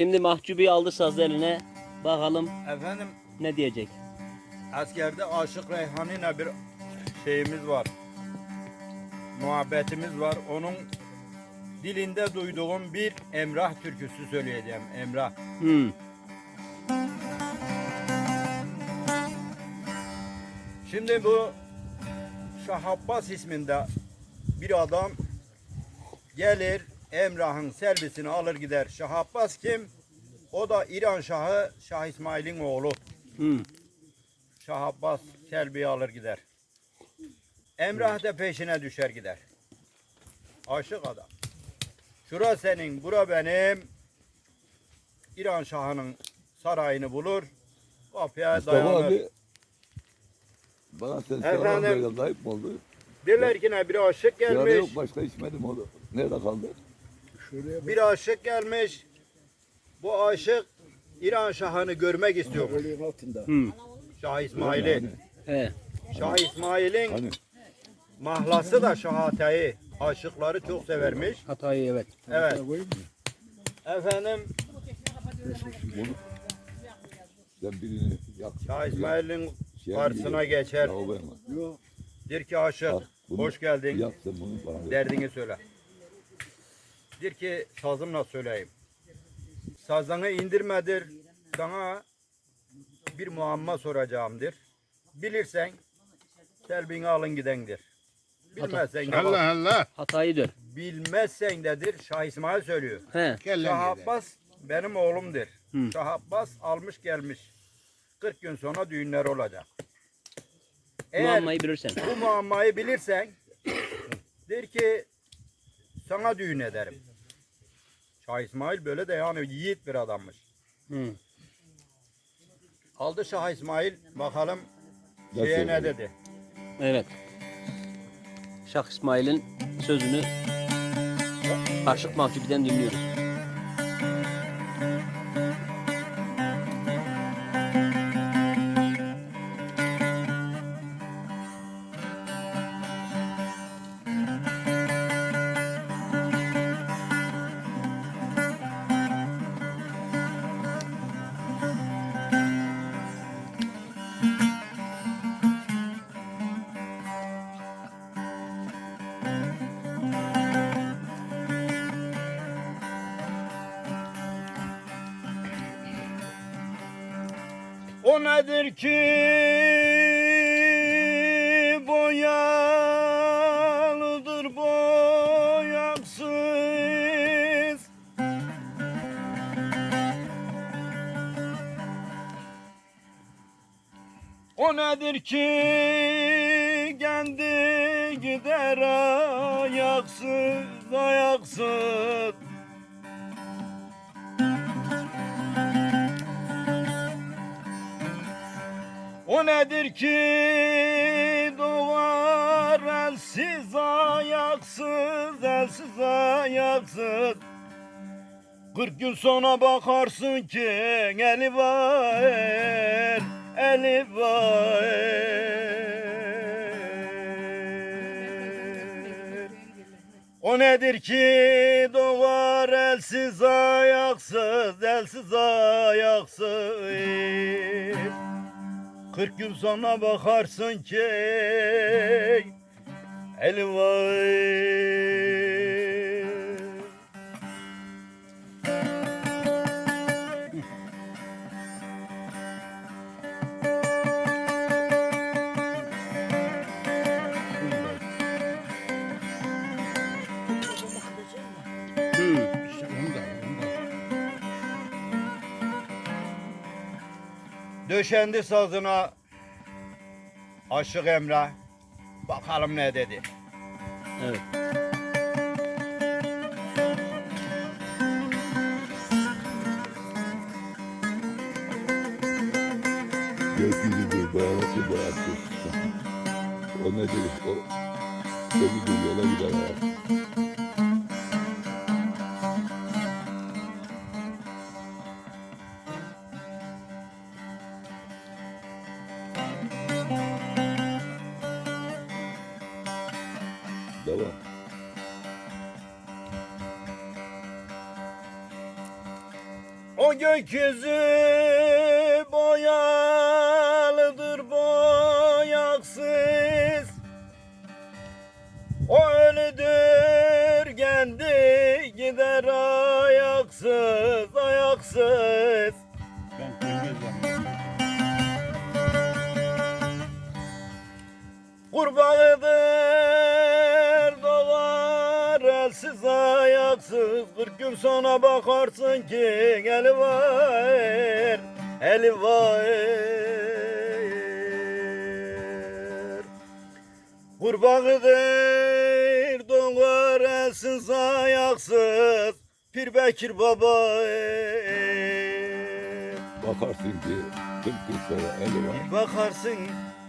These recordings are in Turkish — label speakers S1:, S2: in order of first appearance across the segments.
S1: Şimdi Mahcubi aldı sazı eline. Bakalım
S2: Efendim
S1: ne diyecek.
S2: askerde Aşık Reyhan'ıyla bir şeyimiz var. Muhabbetimiz var. Onun dilinde duyduğum bir Emrah türküsü söyleyeceğim. Emrah.
S1: Hmm.
S2: Şimdi bu Şah Abbas isminde bir adam gelir Emrah'ın servisini alır gider. Şah Abbas kim? O da İran Şahı Şah İsmail'in oğlu.
S1: Hmm.
S2: Şah Abbas Selbi'yi alır gider. Emrah da peşine düşer gider. Aşık adam. Şura senin, bura benim. İran Şahı'nın sarayını bulur. Kapıya
S3: Mustafa
S2: dayanır.
S3: abi bana sen
S2: Efendim?
S3: selam böyle layık mı oldu?
S2: Derler ki ne bir aşık
S3: Sigara
S2: gelmiş.
S3: yok başka içmedim onu. Nerede kaldı?
S2: Bir aşık gelmiş. Bu aşık İran Şahı'nı görmek istiyor.
S1: Hmm.
S2: Şah İsmail'i.
S1: He.
S2: Şah İsmail'in
S3: Hani
S2: mahlası da Şahate'yi. Aşıkları çok severmiş.
S1: Hatayı evet.
S2: Evet. Efendim
S3: sen birini yak.
S2: Şah İsmail'in
S3: Şey
S2: karşısına geçer.
S3: Lavaboya mı?
S2: Der ki aşık
S3: bunu
S2: hoş geldin.
S3: Yak sen bunu bana ver.
S2: Derdini söyle. Der ki sazımla söyleyeyim. Sazını indirmedir. Sana bir muamma soracağımdır. Bilirsen selbini alın gidendir. Bilmezsen de bak.
S4: Allah Allah.
S1: Hatayı
S2: bilmezsen dedir. Şah İsmail söylüyor.
S1: He.
S2: Şah. Abbas benim oğlumdur.
S1: Hı.
S2: Şah Abbas almış gelmiş. 40 gün sonra düğünler olacak. Eğer
S1: Muammayı bilirsen.
S2: bu muammayı bilirsen der ki sana düğün ederim. Şah İsmail böyle de yani yiğit bir adammış.
S1: Hmm.
S2: Aldı Şah İsmail bakalım şeye ne dedi.
S1: Evet. Şah İsmail'in sözünü Aşık Mahcubi'den dinliyoruz.
S2: O nedir ki boyalıdır boyaksız O nedir ki kendi gider ayaksız ayaksız O nedir ki doğar elsiz ayaksız, elsiz ayaksız. Kırk gün sonra bakarsın ki eli var, eli var. O nedir ki doğar elsiz ayaksız, elsiz ayaksız. Kırk gün sonra bakarsın ki eli Döşendi sazına Aşık Emrah. Bakalım ne dedi.
S1: Evet.
S3: Gökyüzüdür, boyası boyası. O nedir? O ölüdür, yola gider ayak.
S2: Gökyüzü ayaksız Kırk gün sonra bakarsın ki eli var Eli var Kurbağadır doğar elsiz ayaksız Pir Bekir baba
S3: Bakarsın ki 40 yıl sonra eli var.
S2: Bakarsın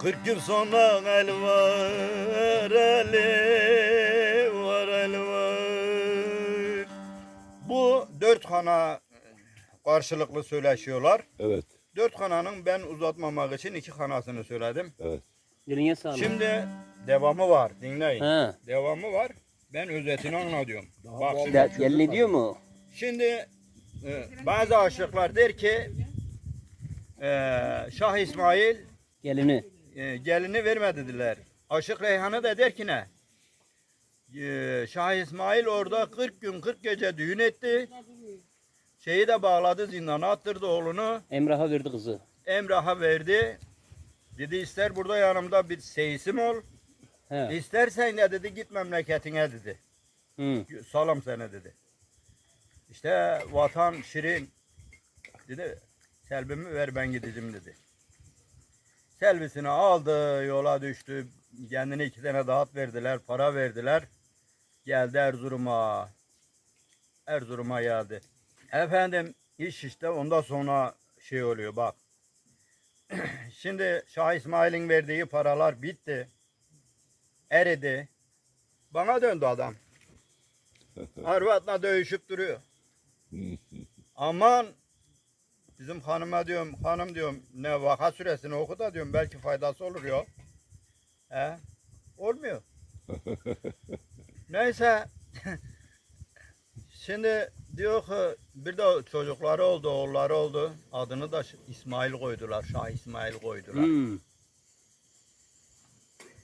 S2: 40 yıl sonra el var, eli dört kana karşılıklı söyleşiyorlar.
S3: Evet,
S2: Dört kananın ben uzatmamak için iki kanasını söyledim.
S3: evet.
S1: Eline sağlık.
S2: Şimdi devamı var, dinleyin.
S1: Ha.
S2: Devamı var. Ben özetini anlatıyorum. Bak şimdi.
S1: De, gelin diyor mu?
S2: Şimdi e, bazı aşıklar der ki e, Şah İsmail
S1: Gelini.
S2: e, gelini vermediler. Aşık Reyhan'ı da der ki ne? E, Şah İsmail orada 40 gün 40 gece düğün etti. Şeyi de bağladı zindana attırdı oğlunu.
S1: Emrah'a verdi kızı.
S2: Emrah'a verdi. Dedi ister burada yanımda bir seyisim ol.
S1: He.
S2: İstersen de dedi git memleketine dedi.
S1: Hı.
S2: Salam sana dedi. İşte vatan şirin. Dedi selbimi ver ben gideceğim dedi. Selbisini aldı yola düştü. Kendine iki tane dağıt verdiler para verdiler. Geldi Erzurum'a. Erzurum'a geldi. Efendim iş işte ondan sonra şey oluyor bak. Şimdi Şah İsmail'in verdiği paralar bitti. Eridi. Bana döndü adam. Arvatla dövüşüp duruyor. Aman bizim hanıma diyorum, hanım diyorum ne vaka süresini oku da diyorum belki faydası olur ya. He? Olmuyor. Neyse. Şimdi diyor ki bir de çocukları oldu, oğulları oldu. Adını da İsmail koydular, Şah İsmail koydular.
S1: Hı.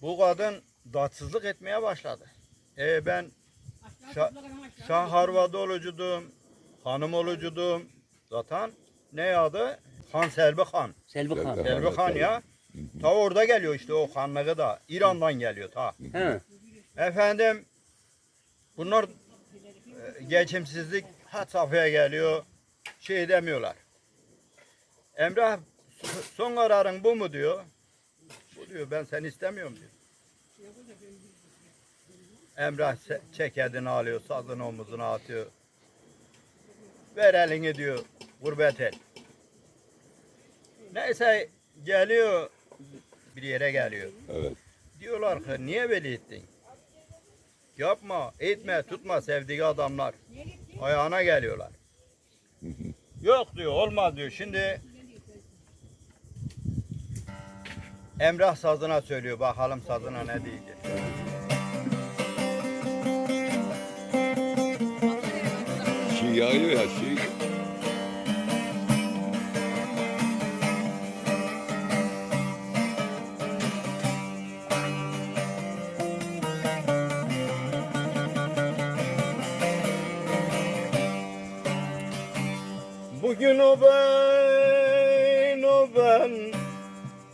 S2: Bu kadın datsızlık etmeye başladı. E ben Şah, Şah Harvada olucudum, hanım olucudum. Zaten ne adı? Han Selvi Han.
S1: Selvi Han.
S3: Selvi
S2: Selvi Han ya. Ta orada geliyor işte o hanlığı da. İran'dan geliyor ta.
S1: He.
S2: Efendim bunlar geçimsizlik had safhaya geliyor. Şey demiyorlar. Emrah son kararın bu mu diyor. Bu diyor ben seni istemiyorum diyor. Emrah ceketini alıyor, sazını omuzuna atıyor. Ver elini diyor, gurbet el. Neyse geliyor, bir yere geliyor.
S3: Evet.
S2: Diyorlar ki niye veli ettin? Yapma, etme, tutma sevdiği adamlar. Ayağına geliyorlar. Yok diyor, olmaz diyor. Şimdi Emrah sazına söylüyor. Bakalım sazına ne diyecek.
S3: Şey yağıyor ya şey.
S2: Bugün o ben, o ben.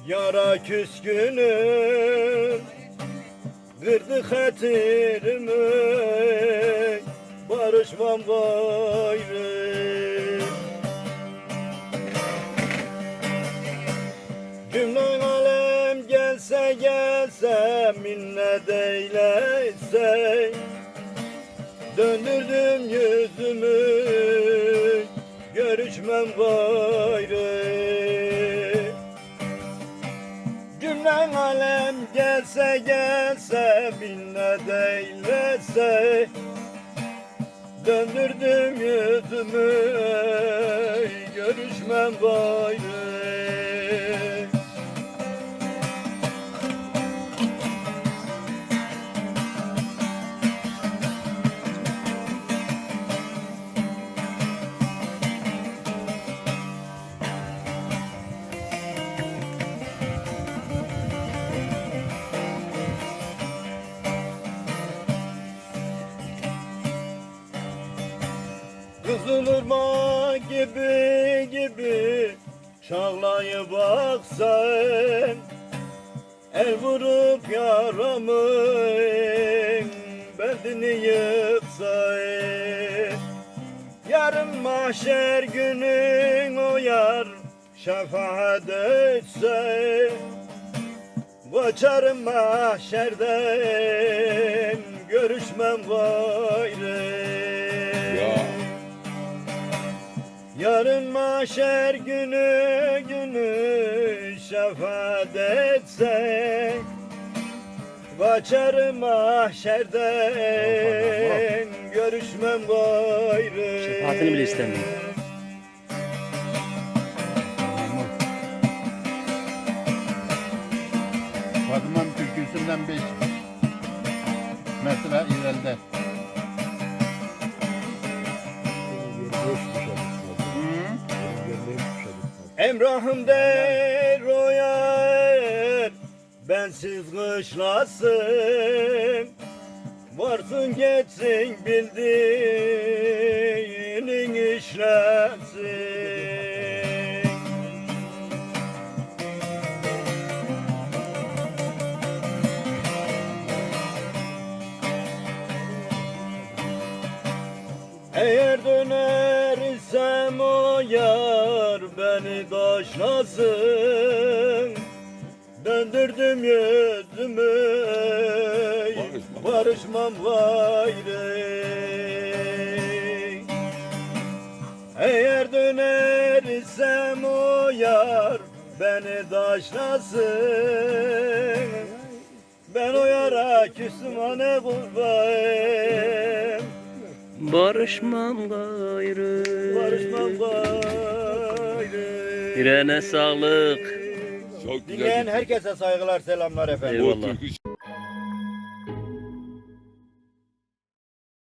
S2: Yara küskünüm. Kırdı hatirimi Barışmam gayrı. Cümle alem gelse gelse minnet eylese Döndürdüm yüzümü Görüşmem gayrı. Cümlen alem gelse gelse minnet eylese Döndürdüm yüzümü Görüşmem gayrı Kızılırmak gibi gibi. Çağlayı baksan El vurup yaramın Beldini yıksan Yarın mahşer günün o yar Şefaat etse Kaçarım mahşerden Görüşmem gayrı Yarın mahşer günü günü şefaat etse Kaçarım mahşerden görüşmem gayrı
S1: Şefaatini bile istemiyor.
S4: Fatıma türküsünden bir mesela ileride.
S2: Emrahım der o yer Bensiz kışlasın. Varsın geçsin bildiğinin işlesin Eğer dönersem beni taşlasın Döndürdüm yüzümü
S3: Barışmam.
S2: gayrı Eğer dönersem o yar beni taşlasın Ben o yara küstüm kurban
S1: Barışmam gayrı.
S2: Barışmam gayrı.
S1: Yüreğine sağlık.
S3: Çok güzel.
S2: Dinleyen herkese saygılar selamlar efendim.
S1: Eyvallah.